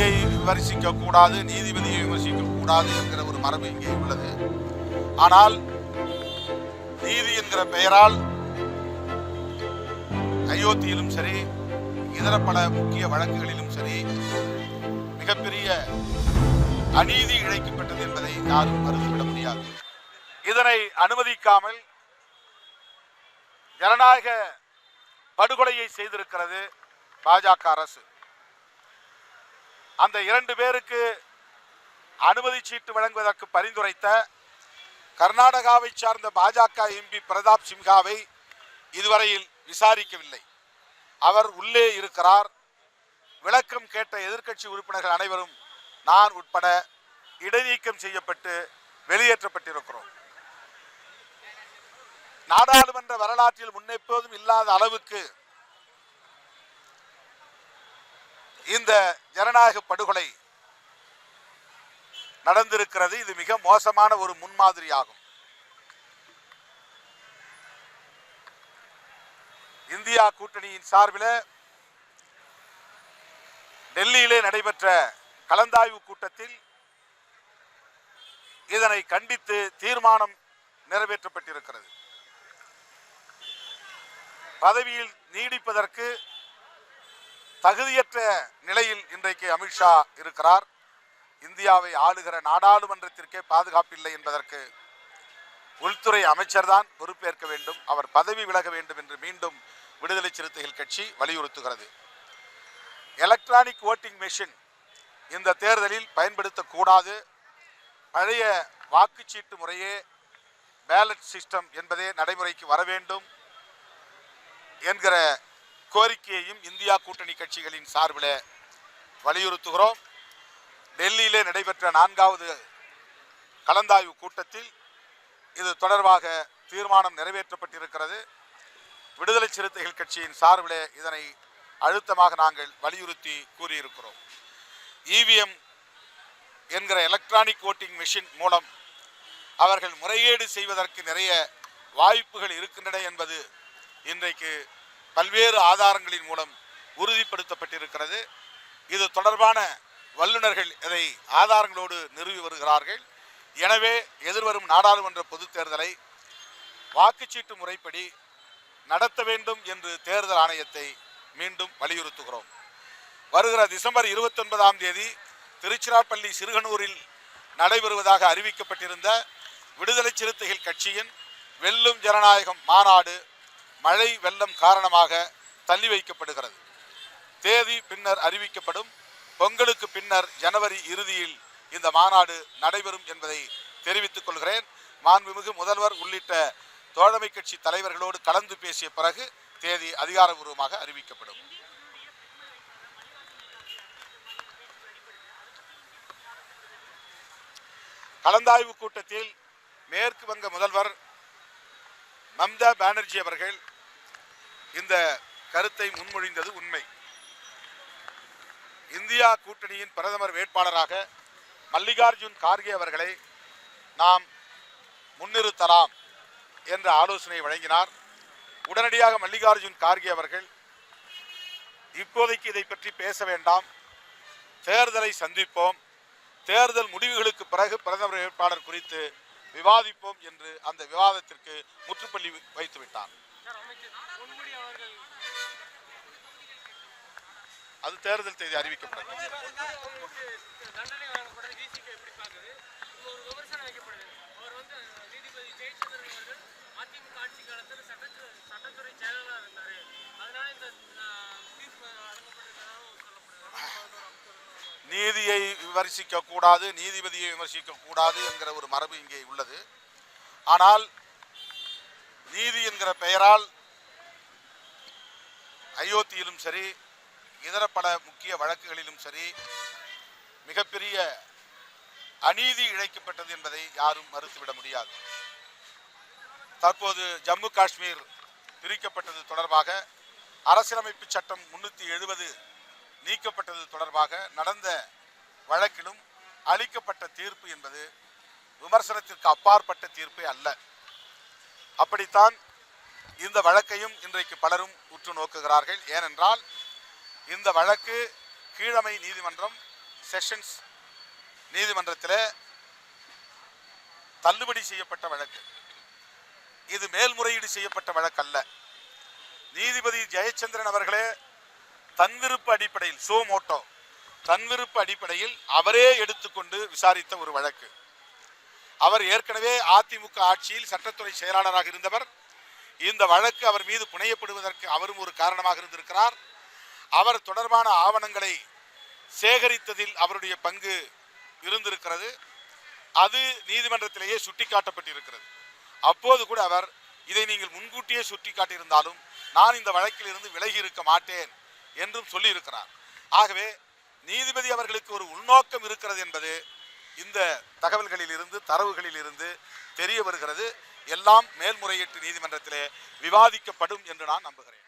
நீதியை விமர்சிக்க கூடாது நீதிபதியை விமர்சிக்க கூடாது என்கிற ஒரு மரபு இங்கே உள்ளது. ஆனால் நீதி என்கிற பெயரால் அயோத்தியிலும் சரி இதர பல முக்கிய வழக்குகளிலும் சரி மிகப்பெரிய அநீதி இழைக்கப்பட்டது என்பதை யாரும் மறுத்துவிட முடியாது. இதனை அனுமதிக்காமல் ஜனநாயக படுகொலையை செய்திருக்கிறது பாஜக அரசு. அந்த இரண்டு பேருக்கு அனுமதி சீட்டு வழங்குவதற்கு பரிந்துரைத்த கர்நாடகாவை சார்ந்த பாஜக எம்பி பிரதாப் சிம்ஹாவை இதுவரையில் விசாரிக்கவில்லை. அவர் உள்ளே இருக்கிறார். விளக்கம் கேட்ட எதிர்க்கட்சி உறுப்பினர்கள் அனைவரும் நான் உட்பட இடைநீக்கம் செய்யப்பட்டு வெளியேற்றப்பட்டிருக்கிறோம். நாடாளுமன்ற வரலாற்றில் முன்னெப்போதும் இல்லாத அளவுக்கு இந்த ஜனநாயக படுகொலை நடந்திருக்கிறது. இது மிக மோசமான ஒரு முன்மாதிரியாகும். இந்தியா கூட்டணியின் சார்பில் டெல்லியிலே நடைபெற்ற கலந்தாய்வு கூட்டத்தில் இதனை கண்டித்து தீர்மானம் நிறைவேற்றப்பட்டிருக்கிறது. பதவியில் நீடிப்பதற்கு தகுதியற்ற நிலையில் இன்றைக்கு அமித்ஷா இருக்கிறார். இந்தியாவை ஆளுகிற நாடாளுமன்றத்திற்கே பாதுகாப்பில்லை என்பதற்கு உள்துறை அமைச்சர்தான் பொறுப்பேற்க வேண்டும் அவர் பதவி விலக வேண்டும் என்று மீண்டும் விடுதலை சிறுத்தைகள் கட்சி வலியுறுத்துகிறது. எலக்ட்ரானிக் ஓட்டிங் மெஷின் இந்த தேர்தலில் பயன்படுத்தக்கூடாது. பழைய வாக்குச்சீட்டு முறையே பேலட் சிஸ்டம் என்பதே நடைமுறைக்கு வர வேண்டும் என்கிற கோரிக்கையையும் இந்தியா கூட்டணி கட்சிகளின் சார்பில் வலியுறுத்துகிறோம். டெல்லியிலே நடைபெற்ற நான்காவது கலந்தாய்வு கூட்டத்தில் இது தொடர்பாக தீர்மானம் நிறைவேற்றப்பட்டிருக்கிறது. விடுதலை சிறுத்தைகள் கட்சியின் சார்பில் இதனை அழுத்தமாக நாங்கள் வலியுறுத்தி கூறியிருக்கிறோம். இவிஎம் என்கிற எலக்ட்ரானிக் ஓட்டிங் மிஷின் மூலம் அவர்கள் முறையீடு செய்வதற்கு நிறைய வாய்ப்புகள் இருக்கின்றன என்பது இன்றைக்கு பல்வேறு ஆதாரங்களின் மூலம் உறுதிப்படுத்தப்பட்டிருக்கிறது. இது தொடர்பான வல்லுநர்கள் இதை ஆதாரங்களோடு நிறுவி வருகிறார்கள். எனவே எதிர்வரும் நாடாளுமன்ற பொதுத் தேர்தலை வாக்குச்சீட்டு முறைப்படி நடத்த வேண்டும் என்று தேர்தல் ஆணையத்தை மீண்டும் வலியுறுத்துகிறோம். வருகிற டிசம்பர் இருபத்தி ஒன்பதாம் தேதி திருச்சிராப்பள்ளி சிறுகனூரில் நடைபெறுவதாக அறிவிக்கப்பட்டிருந்த விடுதலை சிறுத்தைகள் கட்சியின் வெல்லும் ஜனநாயகம் மாநாடு மழை வெள்ளம் காரணமாக தள்ளி வைக்கப்படுகிறது. தேதி பின்னர் அறிவிக்கப்படும். பொங்கலுக்கு பின்னர் ஜனவரி இறுதியில் இந்த மாநாடு நடைபெறும் என்பதை தெரிவித்துக் கொள்கிறேன். மாண்புமிகு முதல்வர் உள்ளிட்ட தோழமை கட்சி தலைவர்களோடு கலந்து பேசிய பிறகு தேதி அதிகாரபூர்வமாக அறிவிக்கப்படும். கலந்தாய்வு கூட்டத்தில் மேற்கு வங்க முதல்வர் மம்தா பானர்ஜி அவர்கள் இந்த கருத்தை முன்மொழிந்தது உண்மை. இந்தியா கூட்டணியின் பிரதமர் வேட்பாளராக மல்லிகார்ஜுன் கார்கே அவர்களை நாம் முன்னிறுத்தலாம் என்ற ஆலோசனை வழங்கினார். உடனடியாக மல்லிகார்ஜுன் கார்கே அவர்கள் இப்போதைக்கு இதை பற்றி பேச வேண்டாம். தேர்தலை சந்திப்போம். தேர்தல் முடிவுகளுக்கு பிறகு பிரதமர் வேட்பாளர் குறித்து விவாதிப்போம் என்று அந்த விவாதத்திற்கு முற்றுப்புள்ளி வைத்துவிட்டார். அது தேர்தல் தேதி அறிவிக்கப்படும் நீதியை விமர்சிக்க கூடாது நீதிபதியை விமர்சிக்க கூடாது என்கிற ஒரு மரபு இங்கே உள்ளது. ஆனால் நீதி என்கிற பெயரால் அயோத்தியிலும் சரி இதர பல முக்கிய வழக்குகளிலும் சரி மிகப்பெரிய அநீதி இழைக்கப்பட்டது என்பதை யாரும் மறுத்துவிட முடியாது. தற்போது ஜம்மு காஷ்மீர் பிரிக்கப்பட்டது தொடர்பாக அரசியலமைப்பு சட்டம் முன்னூற்றி எழுபது நீக்கப்பட்டது தொடர்பாக நடந்த வழக்கிலும் அளிக்கப்பட்ட தீர்ப்பு என்பது விமர்சனத்திற்கு அப்பாற்பட்ட தீர்ப்பே அல்ல. அப்படித்தான் இந்த வழக்கையும் இன்றைக்கு பலரும் உற்று நோக்குகிறார்கள். ஏனென்றால் இந்த வழக்கு கீழமை நீதிமன்றம் செஷன்ஸ் நீதிமன்றத்தில் தள்ளுபடி செய்யப்பட்ட வழக்கு. இது மேல்முறையீடு செய்யப்பட்ட வழக்கு அல்ல நீதிபதி ஜெயச்சந்திரன் அவர்களே தன்விருப்பு அடிப்படையில் சோ மோட்டோ தன்விருப்பு அடிப்படையில் அவரே எடுத்துக்கொண்டு விசாரித்த ஒரு வழக்கு. அவர் ஏற்கனவே அதிமுக ஆட்சியில் சட்டத்துறை செயலாளராக இருந்தவர். இந்த வழக்கு அவர் மீது புனையப்படுவதற்கு அவரும் ஒரு காரணமாக இருந்திருக்கிறார். அவர் தொடர்பான ஆவணங்களை சேகரித்ததில் அவருடைய பங்கு இருந்திருக்கிறது. அது நீதிமன்றத்திலேயே சுட்டிக்காட்டப்பட்டிருக்கிறது. அப்போது கூட அவர் இதை நீங்கள் முன்கூட்டியே சுட்டிக்காட்டியிருந்தாலும் நான் இந்த வழக்கில் இருந்து விலகி இருக்க மாட்டேன் என்றும் சொல்லியிருக்கிறார். ஆகவே நீதிபதி அவர்களுக்கு ஒரு உள்நோக்கம் இருக்கிறது என்பது இந்த தகவல்களில் இருந்து தரவுகளில் இருந்து தெரிய வருகிறது. எல்லாம் மேல்முறையீட்டு நீதிமன்றத்திலே விவாதிக்கப்படும் என்று நான் நம்புகிறேன்.